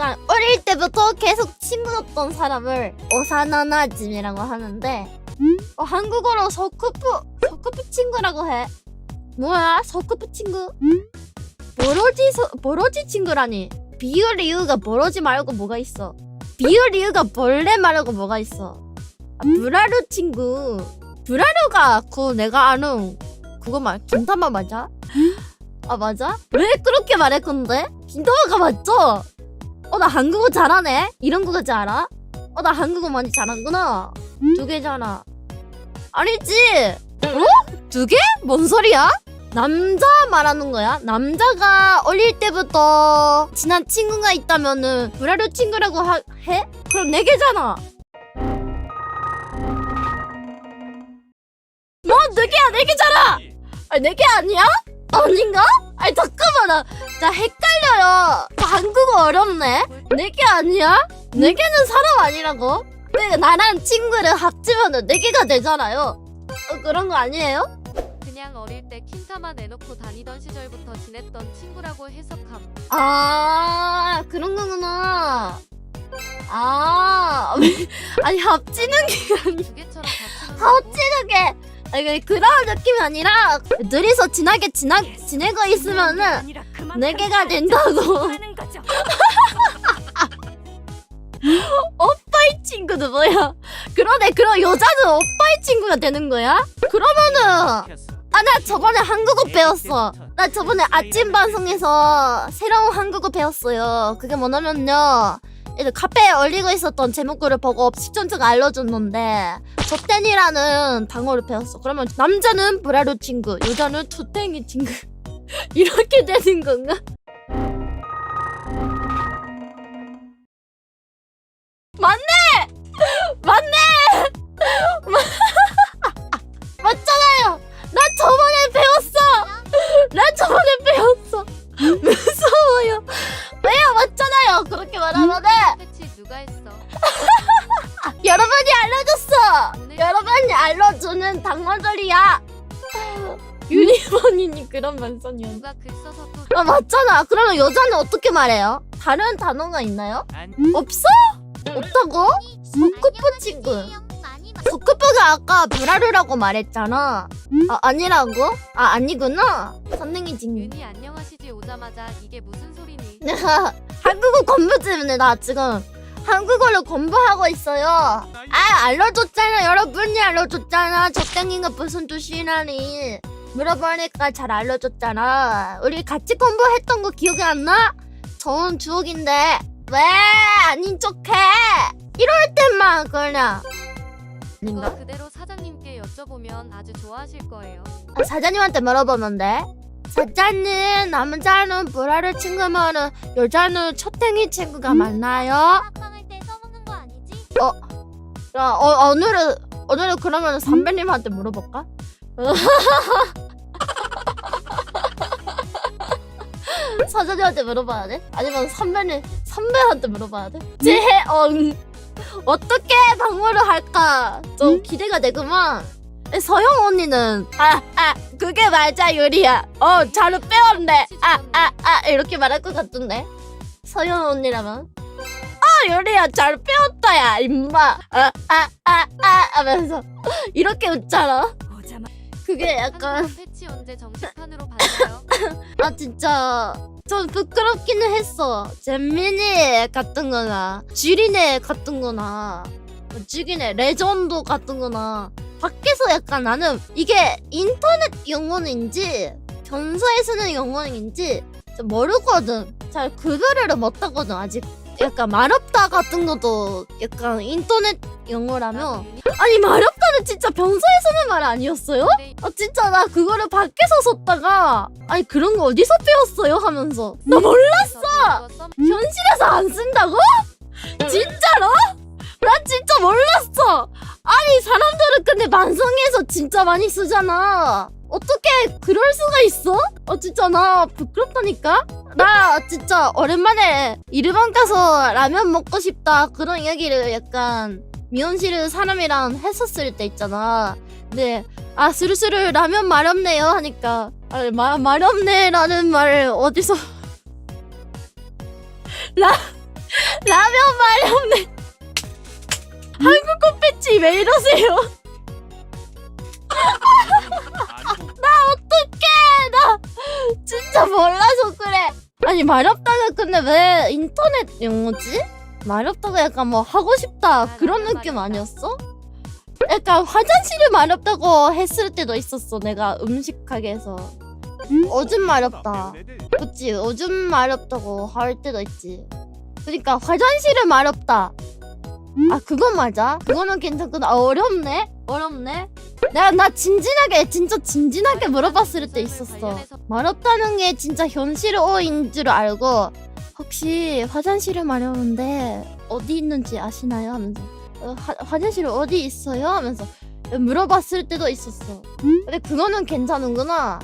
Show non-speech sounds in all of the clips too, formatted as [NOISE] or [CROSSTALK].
약간 어릴 때부터 계속 친구였던 사람을 오사나나짐이라고 하는데 어, 한국어로 서쿠프 서쿠프 친구라고 해. 뭐야 서쿠프 친구? 버러지 서, 버러지 친구라니. 비율 이유가 버러지 말고 뭐가 있어? 비율 이유가 벌레 말고 뭐가 있어? 아, 브라루 친구. 브라루가 그 내가 아는 그거 말 김타마 맞아? 아 맞아? 왜 그렇게 말해 근데? 김타마가 맞죠? 어 나 한국어 잘하네. 이런 거까지 알아? 어 나 한국어 많이 잘하는구나. 두 개잖아. 아니지? 어? 두 개? 뭔 소리야? 남자 말하는 거야? 남자가 어릴 때부터 친한 친구가 있다면은 브라루 친구라고 하, 해? 그럼 네 개잖아. 뭐? 네 개야, 네 개잖아! 아니, 네 개 아니야? 아닌가? 아니, 잠깐만, 나, 나 헷갈려요. 저 한국어 어렵네? 네개 아니야? 네 개는 사람 아니라고? 왜 나랑 친구를 합치면은 네 개가 되잖아요. 어, 그런 거 아니에요? 그냥 어릴 때 킨타마 내놓고 다니던 시절부터 지냈던 친구라고 해석함. 아, 그런 거구나. 아, [LAUGHS] 아니, 합치는 게 아니, 두 개처럼 같이 합치는 게, 아니, 그런 느낌이 아니라, 둘이서 진하게 지나, 지내고 있으면은, 네 개가 된다고. [LAUGHS] 오빠의 친구도 뭐야? 그러네, 그럼 여자는 오빠의 친구가 되는 거야? 그러면은, 아, 나 저번에 한국어 배웠어. 나 저번에 아침 방송에서 새로운 한국어 배웠어요. 그게 뭐냐면요. 이제 카페에 올리고 있었던 제목글을 보고 시청자가 알려줬는데 조텐이라는 단어를 배웠어. 그러면 남자는 브라루 친구, 여자는 투땡이 친구 [LAUGHS] 이렇게 되는 건가? 맞네! [LAUGHS] 맞네! [LAUGHS] 맞잖아요! 나 저번에 배웠어! 나 저번에 배웠어! 무서워요! 왜요? 맞잖아요! 그렇게 말하면 알려주는 단어들이야! [LAUGHS] 유니버니니 그런 말씀이었어. 누가 글 써서 또 아, 맞잖아. 그러면 여자는 어떻게 말해요? 다른 단어가 있나요? 없어? 없다고? 서쿠프 친구. 서쿠프가 아까 브라르라고 말했잖아. 아, 아니라고? 아, 아니구나. 선생님 지금. 윤이 안녕하시지 오자마자 이게 무슨 소리니? [LAUGHS] 한국어 공부 때문에 나 지금 한국어를 공부하고 있어요. 아, 알려줬잖아. 여러분이 알려줬잖아. 적당히가 무슨 뜻이라니. 물어보니까 잘 알려줬잖아. 우리 같이 공부했던 거 기억이 안 나? 좋은 추억인데. 왜 아닌 척해? 이럴 때만 그냥. 그거 아닌가? 그대로 사장님께 여쭤보면 아주 좋아하실 거예요. 아, 사장님한테 물어보면 돼. 사장님, 남자는 브라를 친구면은 여자는 첫탱이 친구가 맞나요? 아니지? 야, 어, 오늘은 오늘은 그러면 선배님한테 물어볼까? [LAUGHS] 사장님한테 물어봐야 돼? 아니면 선배님 선배한테 물어봐야 돼? 재해엉 어떻게 방문을 할까? 좀 기대가 되구만. 서영 언니는 아아 그게 맞아 유리야. 어 자료 빼왔네. 아아 아 이렇게 말할 것 같던데. 서영 언니라면 아 유리야 잘 빼왔다야 임마. 아아 아 아 하면서 이렇게 웃잖아. 그게 약간 패치 언제 정식판으로 봤나요? 아 진짜 좀 부끄럽기는 했어. 잼민이 같은 거나 쥐리네 같은 거나 뭐 쥐기네 레전드 같은 거나 밖에서 약간 나는 이게 인터넷 영어인지 견서에 쓰는 영어인지 좀 모르거든. 잘 구별을 못하거든 아직. 약간 말없다 같은 것도 약간 인터넷 영어라면 나도 윤이 아니 말없다는 진짜 병서에 쓰는 말 아니었어요? 네, 아 진짜 나 그거를 밖에서 썼다가 아니 그런 거 어디서 배웠어요? 하면서. 나 몰랐어! 그거 써- 현실에서 안 쓴다고? 진짜로? 나 진짜 몰랐어! 아니 사람들은 근데 만성에서 진짜 많이 쓰잖아. 어떻게 그럴 수가 있어? 어 진짜 나 부끄럽다니까 나 진짜 오랜만에 이르방 가서 라면 먹고 싶다 그런 이야기를 약간 미혼실 사람이랑 했었을 때 있잖아 근데 아 스르스르 라면 마렵네요 하니까 아, 마, 마렵네라는 말을 어디서 [LAUGHS] 라 라면 없네. 한국어 배지 왜 이러세요? [LAUGHS] 어떡해! 나 [LAUGHS] 진짜 몰라서 그래. 아니 마렵다가 근데 왜 인터넷 용어지? 마렵다가 약간 뭐 하고 싶다 그런 느낌 아니었어? 약간 화장실이 마렵다고 했을 때도 있었어 내가 음식 가게에서. 오줌 마렵다. 그치 오줌 마렵다고 할 때도 있지. 그러니까 화장실은 마렵다 아 그건 맞아. 그거는 괜찮구나 아, 어렵네. 어렵네. 내가 나 진진하게 진짜 진진하게 물어봤을 때 있었어. 마렵다는 게 진짜 현실어인 줄 알고 혹시 화장실을 마려운데 어디 있는지 아시나요? 하면서 어, 화, 화장실 어디 있어요? 하면서 물어봤을 때도 있었어. 근데 그거는 괜찮은구나.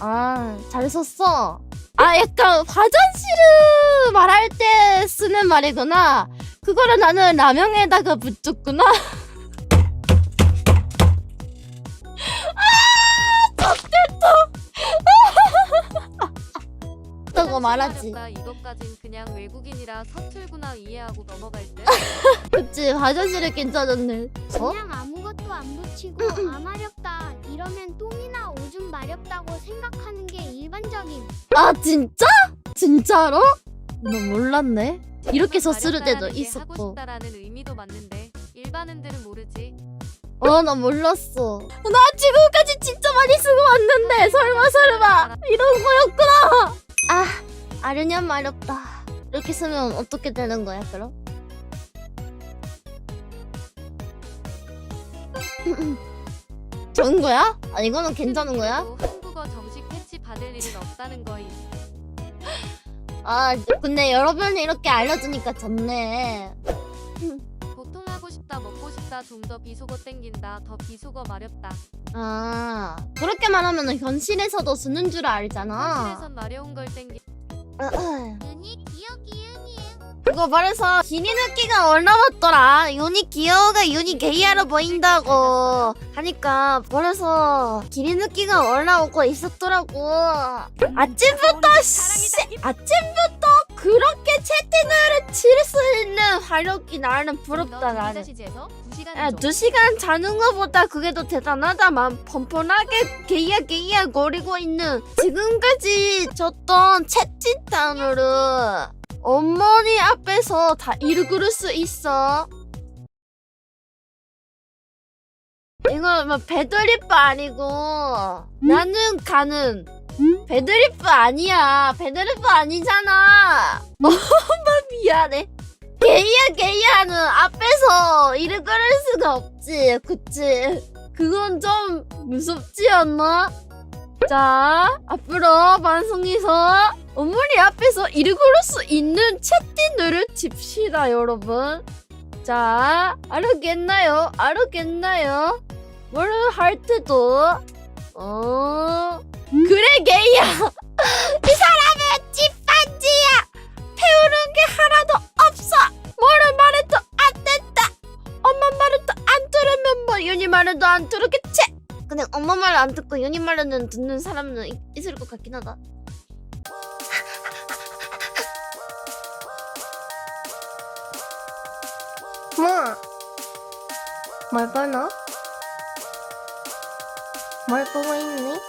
아 잘 썼어. 아 약간 화장실을 말할 때 쓰는 말이구나 그거를 나는 라면에다가 붙였구나 라고 말하지 나 이것까진 그냥 외국인이라 서툴구나 이해하고 넘어갈 듯. [LAUGHS] 그치 화장실에 괜찮았네 어? 그냥 아무것도 안 붙이고 아 마렵다 이러면 똥이나 오줌 마렵다고 생각하는 게 일반적인 아 진짜? 진짜로? 나 몰랐네 이렇게 정말 썼을 때도 있었고 싶다라는 의미도 맞는데 일반인들은 모르지. 어 나 몰랐어 나 지금까지 진짜 많이 쓰고 왔는데 설마 설마 이런 거였구나 아 아르년 마렵다 이렇게 쓰면 어떻게 되는 거야 그럼? [LAUGHS] 좋은 거야? 아 이거는 괜찮은 거야? 그래도 한국어 정식 패치 받을 일은 없다는 거임. 아 근데 여러분이 이렇게 알려주니까 좋네 보통 하고 싶다 먹고 싶다 좀 더 비속어 땡긴다 더 비속어 마렵다. 아 그렇게 말하면 현실에서도 쓰는 줄 알잖아 현실에선 마려운 걸 땡기. 윤희 기억 이응이응 그거 말해서 기니 느끼가 올라왔더라. 윤이 귀여워가 윤이 게이하러 보인다고. 하니까 그래서 기니 느끼가 올라오고 있었더라고. 아침부터 씨! 아침부터 그렇게 채팅을 칠수 있는 화력이 나는 부럽다 나는. 시에서 2시간 야, 두 시간 자는 것보다 그게 더 대단하다만 뻔뻔하게 게이야 게이야 거리고 있는 지금까지 줬던 채팅창으로 어머니 앞에서 다 읽을 수 있어. 이거 뭐 배드리프 아니고 나는 가는 배드리프 아니야. 배드리프 아니잖아. 엄마 미안해. 게이야 게이야는 앞에서 끌을 수가 없지 그치? 그건 좀 무섭지 않나? 자 앞으로 방송에서 어머니 앞에서 끌을 수 있는 채팅들을 칩시다 여러분. 자 알았겠나요? 알았겠나요? 뭘할 때도 어 그래 게이야 [LAUGHS] 이 사람은 찐반지야! 태우는 게 하나도 없어! 뭐를 말해도 안 된다! 엄마 말해도 안 들으면 뭐 윤희 말해도 안 들었겠지 근데 엄마 말 안 듣고 윤희 말은 듣는 사람은 있- 있을 것 같긴 하다 뭐? 뭘 보노? 뭘 보고 있니?